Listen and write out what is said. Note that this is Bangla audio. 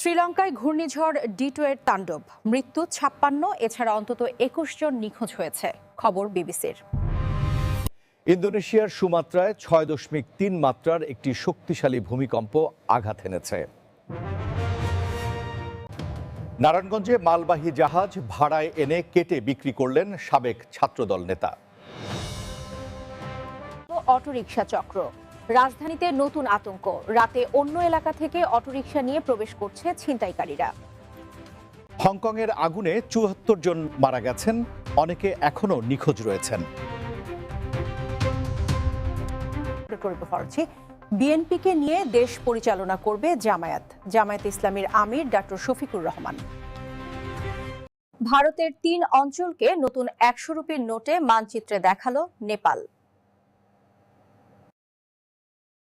শ্রীলঙ্কায় ঘূর্ণিঝড় ডিটোয়ের তাণ্ডব। মৃত্যু ছাপ্পান্ন এছাড়া অন্তত একুশ জন নিখোঁজ হয়েছে খবর বিবিসির। ইন্দোনেশিয়ার সুমাত্রায় ছয় দশমিক তিন মাত্রার একটি শক্তিশালী ভূমিকম্প আঘাত এনেছে। নারায়ণগঞ্জে মালবাহী জাহাজ ভাড়ায় এনে কেটে বিক্রি করলেন সাবেক ছাত্রদল নেতা। অটোরিকশা চক্র। রাজধানীতে নতুন আতঙ্ক। রাতে অন্য এলাকা থেকে অটোরিকশা নিয়ে প্রবেশ করছে ছিনতাইকারীরা। হংকংয়ের আগুনে চুয়াত্তর জন মারা গেছেন অনেকে এখনও নিখোঁজ রয়েছেন। বিএনপিকে নিয়ে দেশ পরিচালনা করবে জামায়াত। জামায়াত ইসলামীর আমির ডক্টর শফিকুর রহমান। ভারতের তিন অঞ্চলকে নতুন একশো রুপির নোটে মানচিত্রে দেখাল নেপাল।